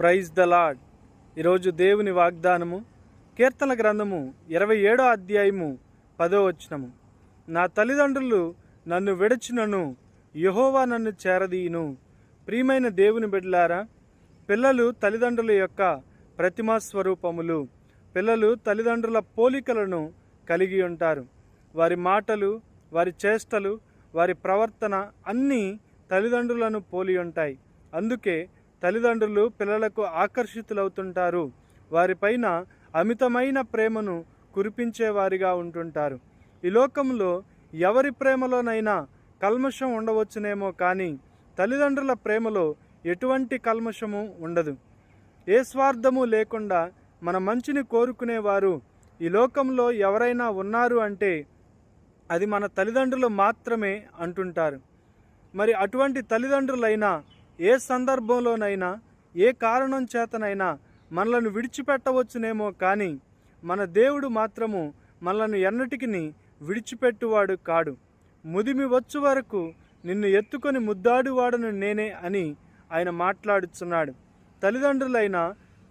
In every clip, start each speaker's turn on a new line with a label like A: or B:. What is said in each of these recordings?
A: Praise the lord ఈరోజు దేవుని వాగ్దానము కీర్తన గ్రంథము ఇరవై ఏడో అధ్యాయము పదో వచనము. నా తల్లిదండ్రులు నన్ను విడచినను యహోవా నన్ను చేరదీయును. ప్రియమైన దేవుని బిడ్డలారా పిల్లలు తల్లిదండ్రుల యొక్క ప్రతిమా స్వరూపములు పిల్లలు తల్లిదండ్రుల పోలికలను కలిగి ఉంటారు. వారి మాటలు వారి చేష్టలు వారి ప్రవర్తన అన్నీ తల్లిదండ్రులను పోలి ఉంటాయి. అందుకే తల్లిదండ్రులు పిల్లలకు ఆకర్షితులవుతుంటారు. వారిపైన అమితమైన ప్రేమను కురిపించేవారిగా ఉంటుంటారు. ఈ లోకంలో ఎవరి ప్రేమలోనైనా కల్మషం ఉండవచ్చునేమో కానీ తల్లిదండ్రుల ప్రేమలో ఎటువంటి కల్మషము ఉండదు. ఏ స్వార్థము లేకుండా మన మంచిని కోరుకునేవారు ఈ లోకంలో ఎవరైనా ఉన్నారు అంటే అది మన తల్లిదండ్రులు మాత్రమే అంటుంటారు. మరి అటువంటి తల్లిదండ్రులైనా ఏ సందర్భంలోనైనా ఏ కారణం చేతనైనా మనలను విడిచిపెట్టవచ్చునేమో కానీ మన దేవుడు మాత్రము మనలను ఎన్నటికి విడిచిపెట్టువాడు కాడు. ముదిమి వచ్చు వరకు నిన్ను ఎత్తుకొని ముద్దాడువాడను నేనే అని ఆయన మాట్లాడుచున్నాడు. తల్లిదండ్రులైన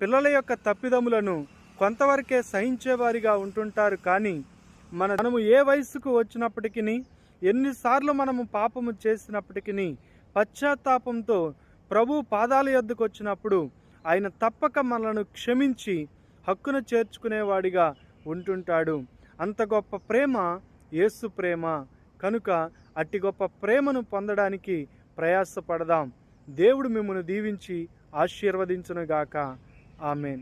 A: పిల్లల యొక్క తప్పిదములను కొంతవరకే సహించేవారిగా ఉంటుంటారు కానీ మన మనము ఏ వయసుకు వచ్చినప్పటికీ ఎన్నిసార్లు మనము పాపము చేసినప్పటికీ పశ్చాత్తాపంతో ప్రభు పాదాల యొద్దకు వచ్చినప్పుడు ఆయన తప్పక మనలను క్షమించి హక్కును చేర్చుకునేవాడిగా ఉంటుంటాడు. అంత గొప్ప ప్రేమ యేసు ప్రేమ. కనుక అట్టి గొప్ప ప్రేమను పొందడానికి ప్రయాసపడదాం. దేవుడు మిమ్మల్ని దీవించి ఆశీర్వదించునుగాక. ఆమెన్.